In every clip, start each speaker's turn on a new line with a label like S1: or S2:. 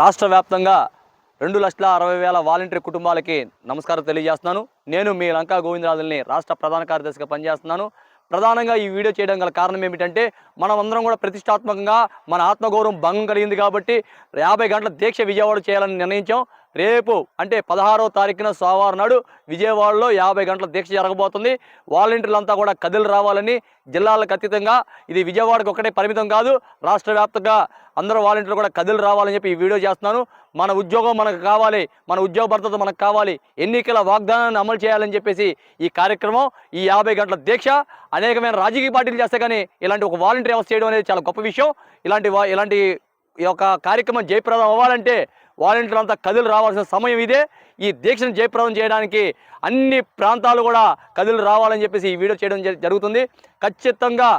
S1: రాష్ట్ర వ్యాప్తంగా రెండు లక్షల అరవై వేల వాలంటీర్ కుటుంబాలకి నమస్కారం తెలియజేస్తున్నాను. నేను మీ లంకా గోవిందరాజుల్ని రాష్ట్ర ప్రధాన కార్యదర్శిగా పనిచేస్తున్నాను. ప్రధానంగా ఈ వీడియో చేయడం గల కారణం ఏమిటంటే మనం అందరం కూడా ప్రతిష్టాత్మకంగా మన ఆత్మగౌరవం భంగం కలిగింది కాబట్టి యాభై గంటల దీక్ష విజయవాడ చేయాలని నిర్ణయించాం. రేపు అంటే పదహారవ తారీఖున సోమవారం నాడు విజయవాడలో యాభై గంటల దీక్ష జరగబోతుంది. వాలంటీర్లంతా కూడా కదిలి రావాలని జిల్లాలకు అతీతంగా ఇది విజయవాడకు ఒక్కటే పరిమితం కాదు రాష్ట్ర వ్యాప్తంగా అందరూ వాలంటీర్లు కూడా కదిలి రావాలని చెప్పి ఈ వీడియో చేస్తున్నాను. మన ఉద్యోగం మనకు కావాలి మన ఉద్యోగ భద్రత మనకు కావాలి ఎన్నికల వాగ్దానాన్ని అమలు చేయాలని చెప్పేసి ఈ కార్యక్రమం ఈ యాభై గంటల దీక్ష అనేకమైన రాజకీయ పార్టీలు చేస్తే కానీ ఇలాంటి ఒక వాలంటీర్ వ్యవస్థ చేయడం అనేది చాలా గొప్ప విషయం. ఇలాంటి వా- ఇలాంటి ఈ యొక్క కార్యక్రమం జయప్రదం అవ్వాలంటే వాలంటీర్లు అంతా కదిలి రావాల్సిన సమయం ఇదే. ఈ దీక్షను జయప్రదం చేయడానికి అన్ని ప్రాంతాలు కూడా కదిలి రావాలని చెప్పేసి ఈ వీడియో చేయడం జరుగుతుంది. ఖచ్చితంగా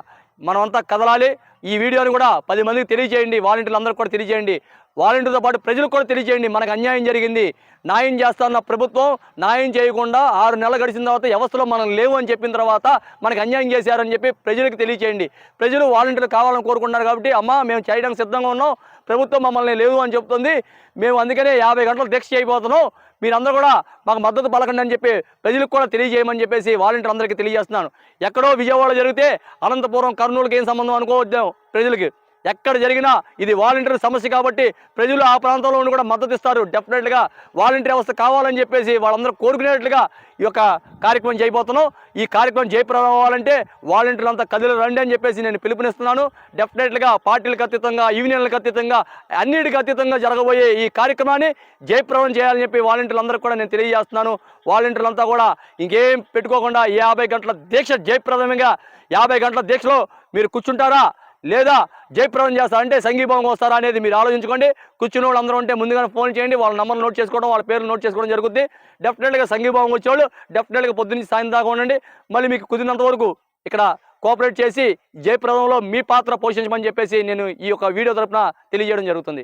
S1: మనమంతా కదలాలి. ఈ వీడియోని కూడా పది మందికి తెలియజేయండి. వాలంటీర్లు అందరికీ కూడా తెలియజేయండి. వాలంటీర్తో పాటు ప్రజలకు కూడా తెలియజేయండి. మనకు అన్యాయం జరిగింది. న్యాయం చేస్తున్న ప్రభుత్వం న్యాయం చేయకుండా ఆరు నెలలు గడిచిన తర్వాత వ్యవస్థలో మనం లేవు అని చెప్పిన తర్వాత మనకు అన్యాయం చేశారని చెప్పి ప్రజలకు తెలియజేయండి ప్రజలు వాలంటీర్లు కావాలని కోరుకుంటున్నారు కాబట్టి అమ్మ మేము చేయడానికి సిద్ధంగా ఉన్నాం. ప్రభుత్వం మమ్మల్ని లేవు అని చెప్తుంది. మేము అందుకనే యాభై గంటలు దీక్ష చేయబోతున్నాం. మీరందరూ కూడా మాకు మద్దతు పలకండి అని చెప్పి ప్రజలకు కూడా తెలియజేయమని చెప్పేసి వాలంటీర్ అందరికీ తెలియజేస్తున్నాను. ఎక్కడో విజయవాడ జరిగితే అనంతపురం కర్నూలుకి ఏం సంబంధం అనుకోవద్దాం ప్రజలకి. ఎక్కడ జరిగినా ఇది వాలంటీర్ సమస్య కాబట్టి ప్రజలు ఆ ప్రాంతంలో ఉండి కూడా మద్దతు ఇస్తారు. డెఫినెట్గా వాలంటీర్ వ్యవస్థ కావాలని చెప్పేసి వాళ్ళందరూ కోరుకునేట్లుగా ఈ యొక్క కార్యక్రమం చేయబోతున్నాం. ఈ కార్యక్రమం జయప్రదం అవ్వాలంటే వాలంటీర్లు అంతా కదిలి రండి అని చెప్పేసి నేను పిలుపునిస్తున్నాను. డెఫినెట్గా పార్టీలకు అతీతంగా యూనియన్లకు అతీతంగా అన్నిటికీ అతీతంగా జరగబోయే ఈ కార్యక్రమాన్ని జయప్రవం చేయాలని చెప్పి వాలంటీర్లందరూ కూడా నేను తెలియజేస్తున్నాను. వాలంటీర్లంతా కూడా ఇంకేం పెట్టుకోకుండా యాభై గంటల దీక్ష జయప్రదంగా యాభై గంటల దీక్షలో మీరు కూర్చుంటారా? లేదా జయప్రదం చేస్తారంటే సంఘీభావం వస్తారా అనేది మీరు ఆలోచించుకోండి. కూర్చున్న వాళ్ళు అందరూ ఉంటే ముందుగానే ఫోన్ చేయండి. వాళ్ళ నెంబర్ నోట్ చేసుకోవడం వాళ్ళ పేర్లు నోట్ చేసుకోవడం జరుగుతుంది డెఫినెట్గా సంఘీభావం వచ్చేవాళ్ళు డెఫినెట్గా పొద్దున్నీ సాయం దాకా ఉండండి. మళ్ళీ మీకు కుదిరినంత వరకు ఇక్కడ కోఆపరేట్ చేసి జయప్రదంలో మీ పాత్ర పోషించమని చెప్పేసి నేను ఈ యొక్క వీడియో తరపున తెలియజేయడం జరుగుతుంది.